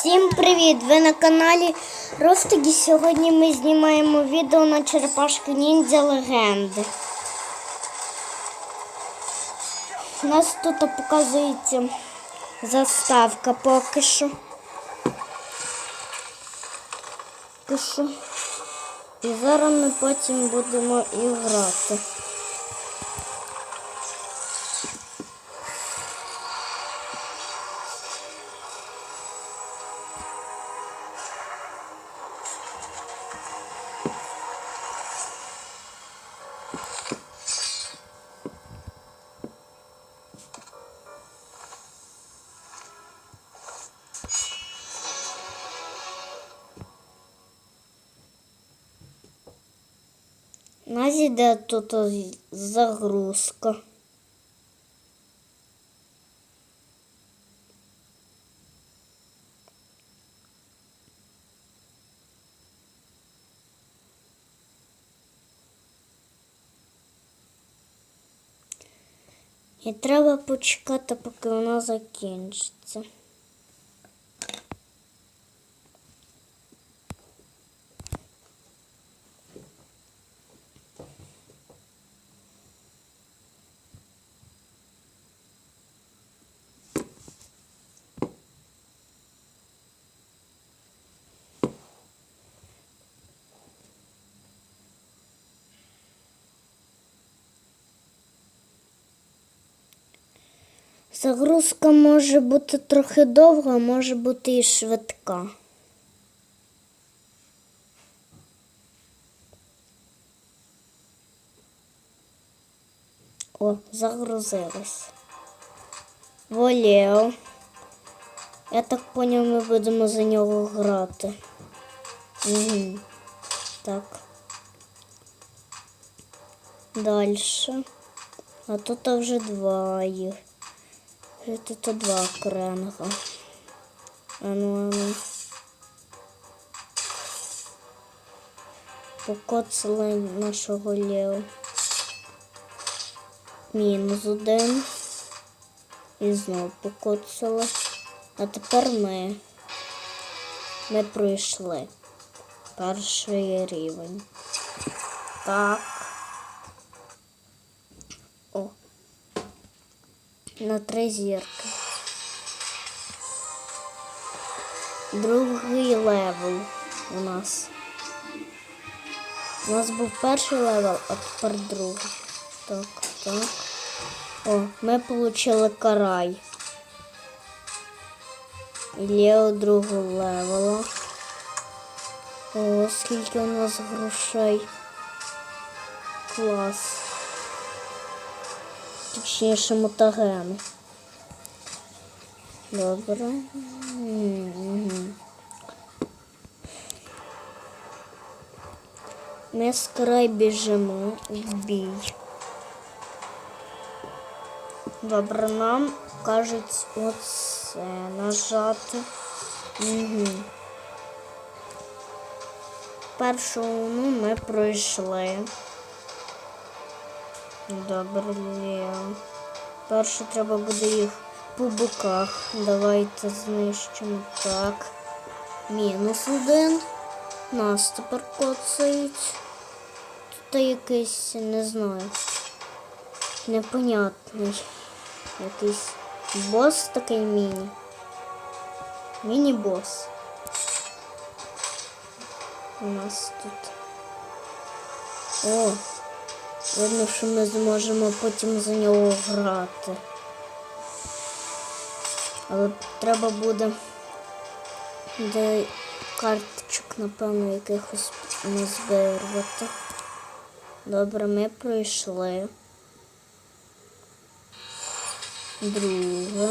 Всім привіт! Ви на каналі Ростик і сьогодні ми знімаємо відео на черепашки ніндзя легенди. У нас тут показується заставка поки що. Поки що. І зараз ми потім будемо і грати. У нас іде тут загрузка. І треба почекати, поки вона закінчиться. Загрузка може бути трохи довга, може бути і швидка. О, загрузилась. Волєо. Я так поняв, ми будемо за нього грати. Угу. Так. Дальше. А тут вже два їх. І Тут два кренга. Ану, ану. Покоцали нашого Лео. Мінус один. І знову покоцали. А тепер ми. Ми пройшли. Перший рівень. Так. О. На три зірки. Другий левел у нас. У нас був перший левел, а тепер другий. Так, так. О, ми отримали карай. Лео другого левела. О, скільки у нас грошей. Клас. Точніше мутагени. Добре. Ми з край біжимо в бій. Добре, нам кажуть оце нажати. Угу. Першу ну, ми пройшли. Добре, Лео. Перше треба буде їх по боках. Давайте знищимо так. Мінус один. Нас тепер коцають. Тут якийсь, не знаю. Непонятний. Якийсь бос такий міні. Міні-бос. У нас тут. О! Видно, що ми зможемо потім за нього грати. Але треба буде де карточок, напевно, якихось не збирати. Добре, ми пройшли. Друге.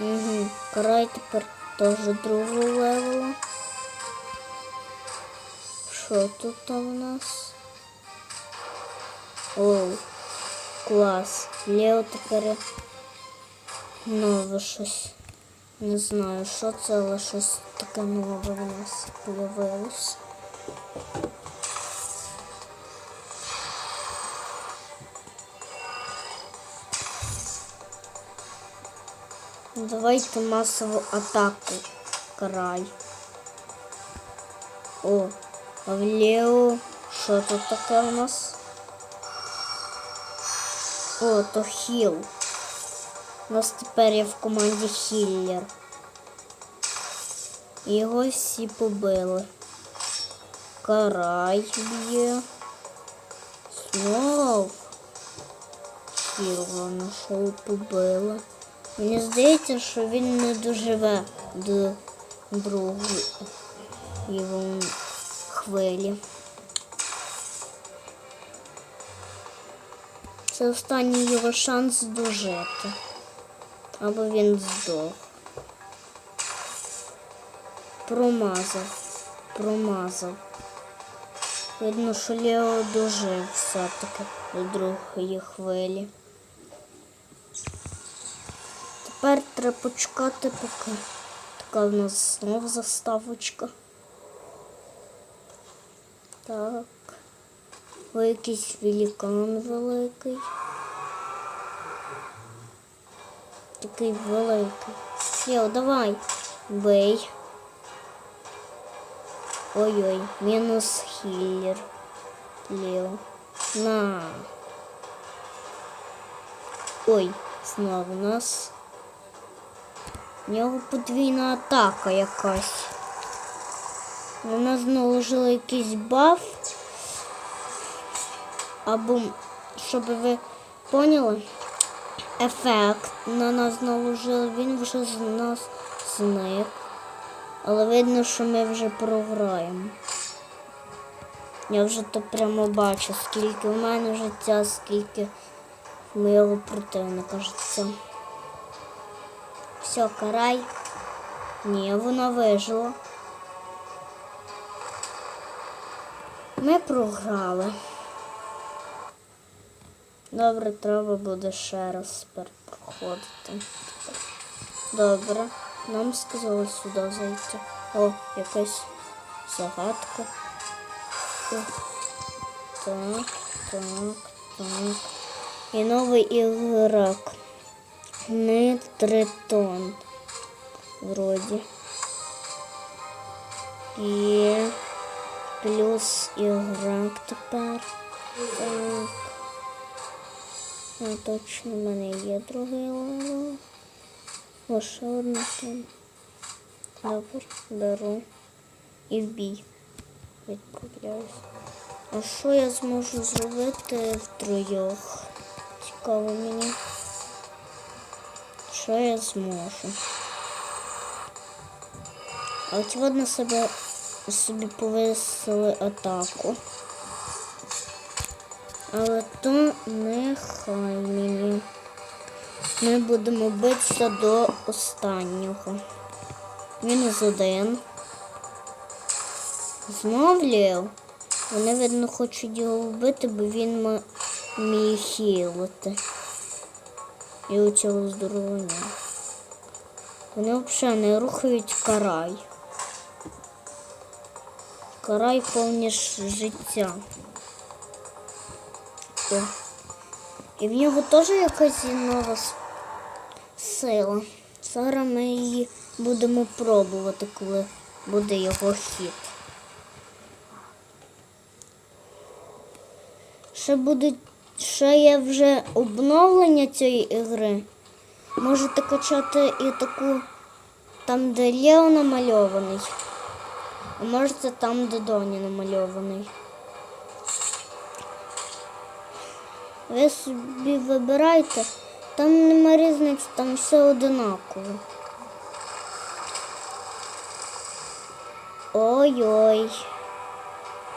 Угу. Край тепер теж другого левела. Що тут у нас? Оу, клас. Лео тепер нове щось. Не знаю, що це, але щось таке нове у нас з'явилось. Давайте масову атаку. Край. О, а в Лео. Що тут таке у нас? О, то хіл. У нас тепер є в команді хіллер. Його всі побили. Карай б'є. Знов. Хіл нашого побили. Мені здається, що він не доживе до другої його хвилі. Це останній його шанс дожити. Або він здох. Промазав. Промазав. Видно, що Лео дожив все-таки до другої хвилі. Тепер треба почекати, поки така в нас знов заставочка. Так. Ой, якийсь великан великий. Такий великий. Йо, давай. Бей. Ой-ой, мінус хіллер. Лео. На. Ой, знову нас. У нього подвійна атака якась. Вона наложила якийсь баф. Або, щоб ви поняли, ефект на нас наложили, він вже з нас зник. Але видно, що ми вже програємо. Я вже то прямо бачу, скільки в мене життя, скільки в моєго противника життя. Все, карай. Ні, вона вижила. Ми програли. Добре, треба буде ще раз тепер проходити. Добре, нам сказали сюди зайти. О, якась загадка. Так, так, так. І новий ігрок. Не тритон. Вроді. І плюс ігрок тепер. Так. А, точно, в мене є другий левел. Ще одна там. Добре, беру. І в бій. Відправляюсь. А що я зможу зробити втрьох? Цікаво мені. Що я зможу? А от на себе собі повисили атаку. Але то нехай мені. Ми будемо битися до останнього. Мінус один. Знов Лев. Вони, видно, хочуть його вбити, бо він вміє хілити. І у цього здоров'я. Вони взагалі не рухають карай. Карай повні ж життя. О. І в нього теж якась нова сила. Зараз ми її будемо пробувати, коли буде його хід. Ще буде, ще є вже обновлення цієї ігри. Можете качати і таку там, де Лео намальований. А можете там, де Доні намальований. Ви собі вибирайте, там нема різниці, там все одинаково. Ой-ой.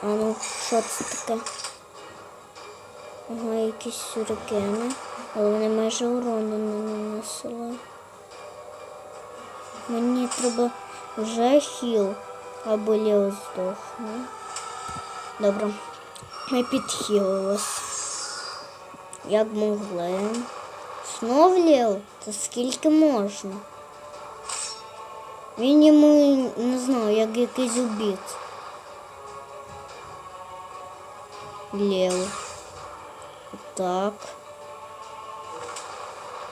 А ну, що це таке? Ага, якісь сюрикени. Але вони майже урону не нанесли. Мені треба вже хіл або Лео здохне. Добре. Ми підхилились. Як могли. Знов Лео? Та скільки можна? Він йому не знаю, як якийсь убіт. Лео. Так.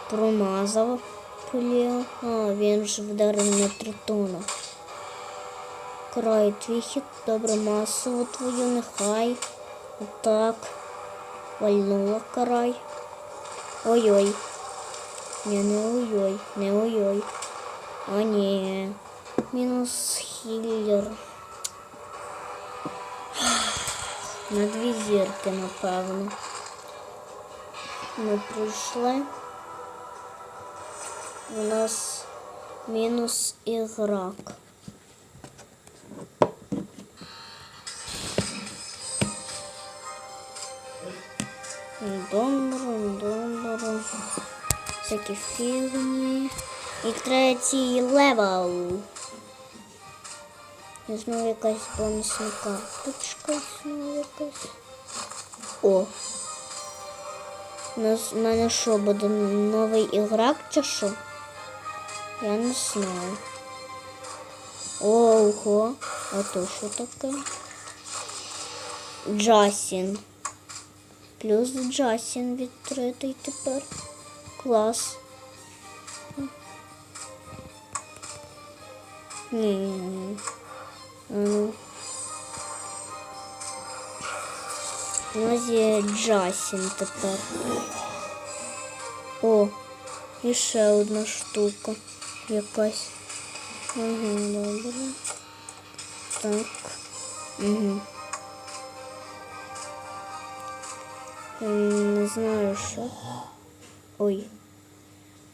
Промазав. Хуліо. А, він ж вдарив на тритона. Край твій хід, добре, масово твою, нехай. Отак. Вальнула край. Ой-ой. Ні, не ой-ой, не ой-ой. А ні. Мінус хіллер. На дві зірки, напевно. Ми прийшли. У нас мінус ігрок. Донором, донором. Всякі фігні. І третій левел. І знову якась бонусна карточка. Знову якась. О. У нас в мене що, буде новий ігрок чи що? Я не знаю. Ого, а то що таке? Джасін. Плюс Джасін відкритий тепер. Клас. Ні. А ну. У нас є Джасін тепер. О, і ще одна штука якась. Угу, добре. Так. Угу. Не знаю що. Ой.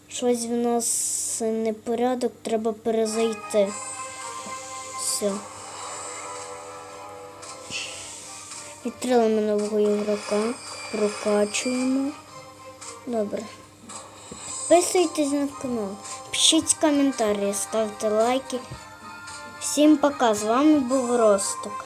Щось в нас непорядок, треба перезайти. Все. Відкрили ми нового ігрока. Прокачуємо. Добре. Підписуйтесь на канал, пишіть коментарі, ставте лайки. Всім пока! З вами був Росток.